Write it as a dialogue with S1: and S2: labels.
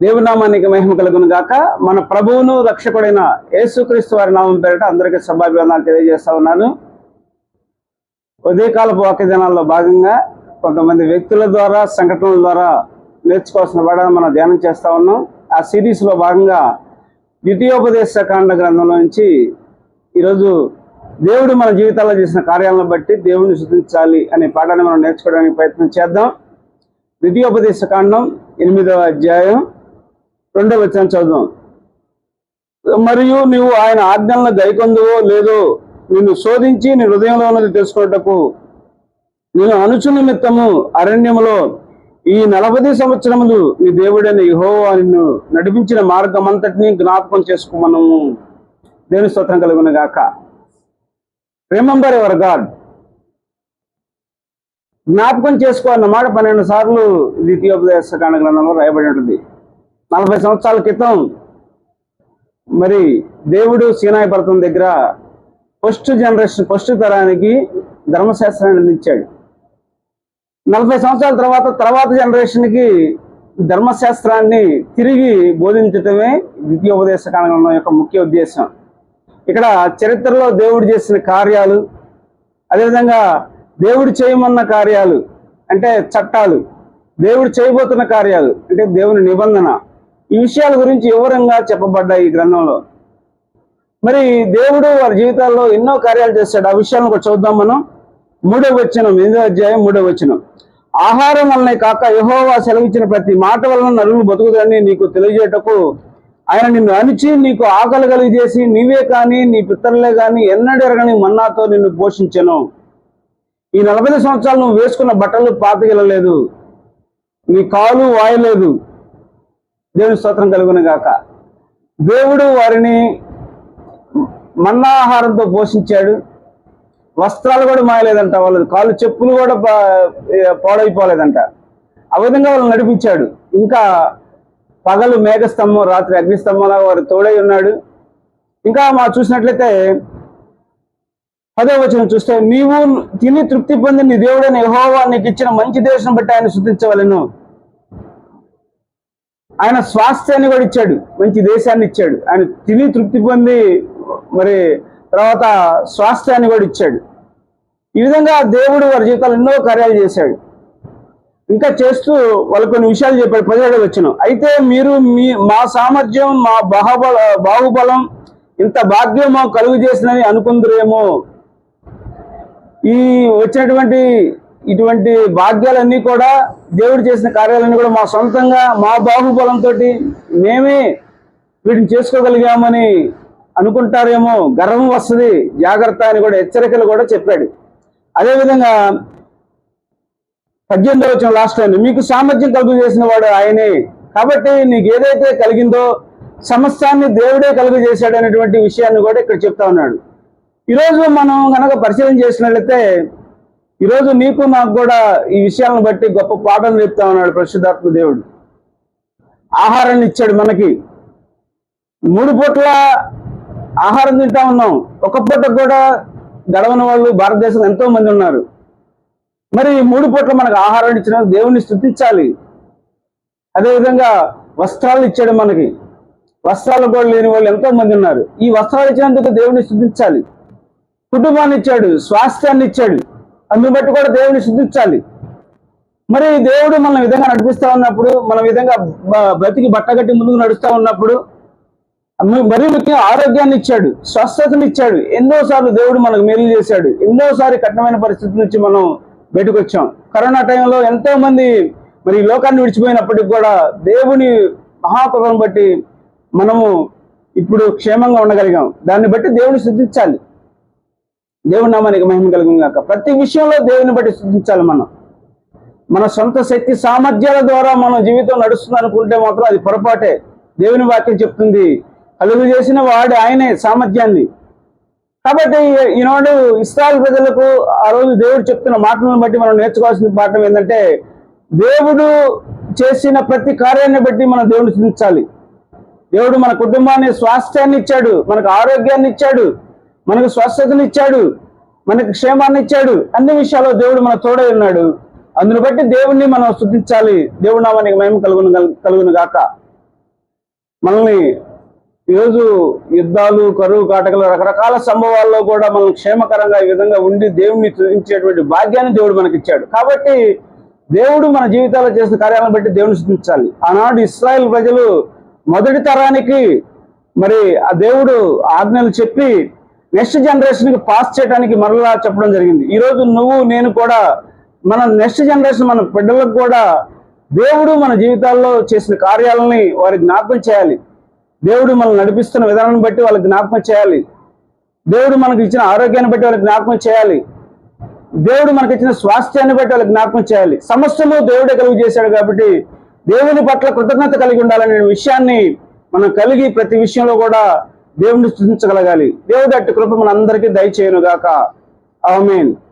S1: దేవునామానికి మహిమ కలుగును గాక. మన ప్రభువును రక్షకుడైన యేసుక్రీస్తు వారి నామం పేరిట అందరికీ సభాభివందనాలు తెలియజేస్తా ఉన్నాను. ఉదయకాలపు వాక్య దినాల్లో భాగంగా కొంతమంది వ్యక్తుల ద్వారా సంఘటనల ద్వారా నేర్చుకోవాల్సిన వాడని మనం ధ్యానం చేస్తా ఉన్నాం. ఆ సిరీస్లో భాగంగా ద్వితీయోపదేశ కాండ గ్రంథంలో నుంచి ఈరోజు దేవుడు మన జీవితాల్లో చేసిన కార్యాలను బట్టి దేవుడిని శుద్ధించాలి అనే పాఠాన్ని మనం నేర్చుకోవడానికి ప్రయత్నం చేద్దాం. ద్వితీయోపదేశ కాండం ఎనిమిదవ అధ్యాయం. రెండో వచనం చదువు మరియు నువ్వు ఆయన ఆజ్ఞలను గైకొందువో లేదో నిన్ను శోధించి నీ హృదయంలో ఉన్నది తెలుసుకున్నటకు నేను అనుచు నిమిత్తము అరణ్యములో ఈ నలభై సంవత్సరములు నీ దేవుడైన యెహోవా నిన్ను నడిపించిన మార్గం అంతటిని జ్ఞాపకం చేసుకోమనము దేవుని స్తోత్రం కలుగును గాక. రిమెంబర్ ఎవర్ గాడ్ జ్ఞాపకం చేసుకో అన్నమాట పన్నెండు సార్లు ద్వితీయోపదేశ కాండ గ్రంథంలో రాయబడి ఉంటుంది. నలభై సంవత్సరాల క్రితం మరి దేవుడు సీనాయి పర్వతం దగ్గర ఫస్ట్ జనరేషన్ ఫస్ట్ తరానికి ధర్మశాస్త్రాన్ని అందించాడు. నలభై సంవత్సరాల తర్వాత తర్వాత జనరేషన్కి ధర్మశాస్త్రాన్ని తిరిగి బోధించటమే ద్వితీయోపదేశ కాలంలో యొక్క ముఖ్య ఉద్దేశం. ఇక్కడ చరిత్రలో దేవుడు చేసిన కార్యాలు అదేవిధంగా దేవుడు చేయమన్న కార్యాలు అంటే చట్టాలు దేవుడు చేయబోతున్న కార్యాలు అంటే దేవుని నిబంధన ఈ విషయాల గురించి వివరంగా చెప్పబడ్డాయి ఈ గ్రంథంలో. మరి దేవుడు వారి జీవితాల్లో ఎన్నో కార్యాలు చేస్తాడు ఆ విషయాలను కూడా చూద్దాం మనం. మూడో వచనం ఎనిమిదో అధ్యాయం మూడో వచనం. ఆహారం వల్లనే కాక యహోవా సెలవిచ్చిన ప్రతి మాట వలన నరులు బతుకుదని నీకు తెలియజేటకు ఆయన నిన్ను అణిచి నీకు ఆకలి కలిగజేసి నీవే కానీ నీ పిత్తరులే కానీ ఎన్నడెరగని మన్నాతో నిన్ను పోషించను. ఈ నలభై సంవత్సరాలు నువ్వు వేసుకున్న బట్టలు పాతగిలలేదు నీ కాలు వాయలేదు. దేవుని స్తోత్రం కలుగును గాక. దేవుడు వారిని మన్నాహారంతో పోషించాడు. వస్త్రాలు కూడా మాయలేదంట వాళ్ళు కాళ్ళు చెప్పులు కూడా పా- పాడైపోలేదంట. ఆ విధంగా వాళ్ళు నడిపించాడు. ఇంకా పగలు మేఘస్తంభం రాత్రి అగ్నిస్తంభంలా వారు తోడై ఉన్నాడు. ఇంకా మా చూసినట్లయితే పదో వచనం చూస్తే నీవు తిని తృప్తి పొంది నీ దేవుడైన యహోవా నీకు ఇచ్చిన మంచి దేశం బట్టి ఆయన శుద్ధించవలను. ఆయన స్వాస్థ్యాన్ని కూడా ఇచ్చాడు మంచి దేశాన్ని ఇచ్చాడు. ఆయన తిని తృప్తి పొంది మరి తర్వాత స్వాస్థ్యాన్ని కూడా ఇచ్చాడు. ఈ విధంగా దేవుడు వారి జీవితాలు ఎన్నో కార్యాలు చేశాడు. ఇంకా చేస్తూ వాళ్ళు కొన్ని విషయాలు చెప్పాడు పదిహేడు వచ్చిన. అయితే మీరు మీ మా సామర్థ్యం మా బాహుబల బాహుబలం ఇంత భాగ్యం మాకు కలుగు చేసిందని అనుకుందరేమో. ఈ వచ్చినటువంటి ఇటువంటి భాగ్యాలన్నీ కూడా దేవుడు చేసిన కార్యాలన్నీ కూడా మా సొంతంగా మా బాహుబలంతో మేమే వీటిని చేసుకోగలిగామని అనుకుంటారేమో గర్వం వస్తుంది జాగ్రత్త అని కూడా హెచ్చరికలు కూడా చెప్పాడు. అదేవిధంగా పద్దెనిమిది వచ్చిన లాస్ట్ టైం మీకు సామర్థ్యం కలుగు చేసిన వాడు ఆయనే. కాబట్టి నీకు ఏదైతే కలిగిందో సమస్తాన్ని దేవుడే కలుగు చేశాడు అనేటువంటి విషయాన్ని కూడా ఇక్కడ చెప్తా ఉన్నాడు. ఈరోజు మనం కనుక పరిశీలన చేసినట్లయితే ఈరోజు నీకు నాకు కూడా ఈ విషయాలను బట్టి గొప్ప పాఠం చెప్తా ఉన్నాడు పరిశుద్ధాత్మ దేవుడు. ఆహారాన్ని ఇచ్చాడు మనకి. మూడు పూట్ల ఆహారం తింటా ఉన్నాం. ఒక పూట కూడా గడవని వాళ్ళు భారతదేశంలో ఎంతో మంది ఉన్నారు. మరి ఈ మూడు పూట్ల మనకు ఆహారాన్ని ఇచ్చిన దేవుణ్ణి స్థుతించాలి. అదేవిధంగా వస్త్రాలు ఇచ్చాడు మనకి. వస్త్రాలు కూడా లేని వాళ్ళు ఎంతో మంది ఉన్నారు. ఈ వస్త్రాలు ఇచ్చినందుకు దేవుణ్ణి స్థుతించాలి. కుటుంబాన్ని ఇచ్చాడు స్వాస్థ్యాన్ని ఇచ్చాడు. అందుని బట్టి కూడా దేవుని శుద్ధించాలి. మరి దేవుడు మనం విధంగా నడిపిస్తా ఉన్నప్పుడు మన విధంగా బ- బ్రతికి బట్టగట్టి ముందుకు నడుస్తూ ఉన్నప్పుడు మరీ ముఖ్యంగా ఆరోగ్యాన్ని ఇచ్చాడు స్వస్థతను ఇచ్చాడు. ఎన్నోసార్లు దేవుడు మనకు మేలు చేశాడు. ఎన్నోసారి కఠినమైన పరిస్థితి నుంచి మనం బయటకు వచ్చాం కరోనా టైంలో ఎంతో మంది మరి లోకాన్ని విడిచిపోయినప్పటికి కూడా దేవుని మహాకృపను బట్టి మనము ఇప్పుడు క్షేమంగా ఉండగలిగాం. దాన్ని బట్టి దేవుని శుద్ధించాలి. దేవుని నామానికి మహిమ కలుగును గాక. ప్రతి విషయంలో దేవుని బట్టి శుద్ధించాలి మనం. మన సొంత శక్తి సామర్థ్యాల ద్వారా మనం జీవితం నడుస్తుంది అనుకుంటే మాత్రం అది పొరపాటే. దేవుని వాక్యం చెప్తుంది. కలుగు చేసిన వాడు ఆయనే సామర్థ్యాన్ని. కాబట్టి ఈనాడు ఇస్రాయల్ ప్రజలకు ఆ రోజు దేవుడు చెప్తున్న మాటలను బట్టి మనం నేర్చుకోవాల్సిన పాఠం ఏంటంటే దేవుడు చేసిన ప్రతి కార్యాన్ని బట్టి మనం దేవుని చింతించాలి దేవుడు మన కుటుంబాన్ని స్వాస్థ్యాన్ని ఇచ్చాడు. మనకు ఆరోగ్యాన్ని ఇచ్చాడు. మనకు స్వస్థతను ఇచ్చాడు మనకు క్షేమాన్ని ఇచ్చాడు అన్ని విషయాల్లో దేవుడు మన తోడై ఉన్నాడు. అందును బట్టి దేవుణ్ణి మనం స్థుతించాలి దేవుడు నామానికి మేము కలుగును కలుగును గాక. మనల్ని ఈరోజు యుద్ధాలు కరువు కాటకలు రకరకాల సంభవాల్లో కూడా మనం క్షేమకరంగా ఈ విధంగా ఉండి దేవుణ్ణి స్థుతించేటువంటి భాగ్యాన్ని దేవుడు మనకి ఇచ్చాడు కాబట్టి దేవుడు మన జీవితాల్లో చేసిన కార్యాలను బట్టి దేవుని స్థుతించాలి ఆనాడు ఇస్రాయల్ ప్రజలు మొదటి తరానికి మరి ఆ దేవుడు ఆజ్ఞలు చెప్పి నెక్స్ట్ జనరేషన్కి పాస్ చేయడానికి మరలా చెప్పడం జరిగింది. ఈ రోజు నువ్వు నేను కూడా మన నెక్స్ట్ జనరేషన్ మన బిడ్డలకు కూడా దేవుడు మన జీవితాల్లో చేసిన కార్యాలని వారి జ్ఞాపకం చేయాలి. దేవుడు మనల్ని నడిపిస్తున్న విధానాన్ని బట్టి వాళ్ళకి జ్ఞాపకం చేయాలి. దేవుడు మనకి ఇచ్చిన ఆరోగ్యాన్ని బట్టి వాళ్ళకి జ్ఞాపకం చేయాలి. దేవుడు మనకి ఇచ్చిన స్వాస్థ్యాన్ని బట్టి వాళ్ళకి జ్ఞాపకం చేయాలి. సమస్యలు దేవుడే కలుగు చేశాడు కాబట్టి దేవుని పట్ల కృతజ్ఞత కలిగి ఉండాలనే విషయాన్ని మనం కలిగి ప్రతి విషయంలో కూడా దేవుణ్ణి స్థుతించగలగాలి. దేవుడు అట్టి కృప మనందరికీ దయచేయనుగాక. ఆమెన్. గాక